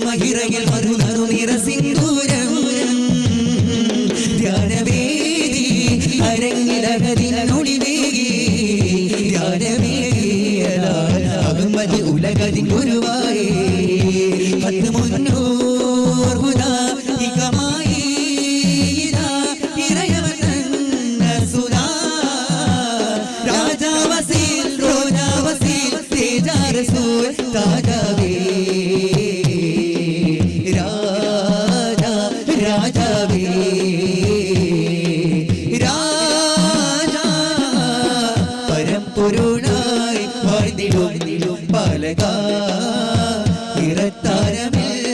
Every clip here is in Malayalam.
തിരമഹിറയിൽ മധുനറു നിറ സിന്ദൂരം ധ്യാനവേദി അരങ്ങിലകതിനൊളിവേകി ധ്യാനവേദിയ അഹമ്മദ് ഉലകതിൻ ഗുരുവായേ പരമ്പൊരുളായി വാഴ്ന്നിടും പാലക. ഇറത്താരമിൽ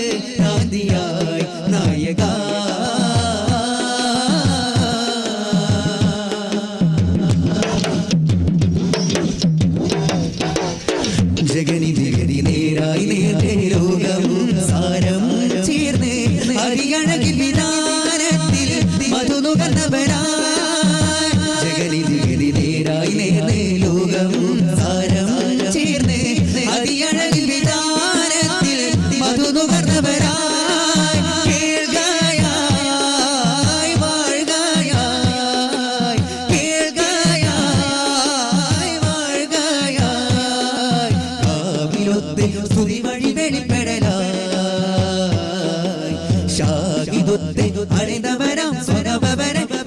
നാന്തിയായി നായക. ജഗനി ജഗനി നേരായി ചേർന്ന് അരിയഴകിൽ വിധാനത്തിൽ മധുനുകർന്നവരായി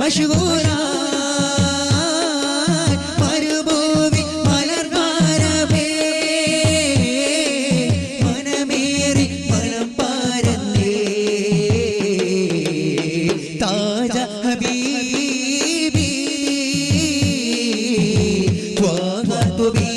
പശുകൂരായി മരുഭൂമി മലർവാരമേ മനമേറി മനം പാരന്നേ. താജ ഹബീബി ത്വാഹ തുബീബി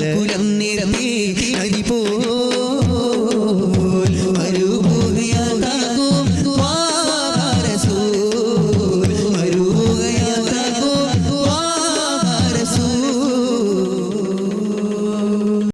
കാൽകുലം നിരന്നേ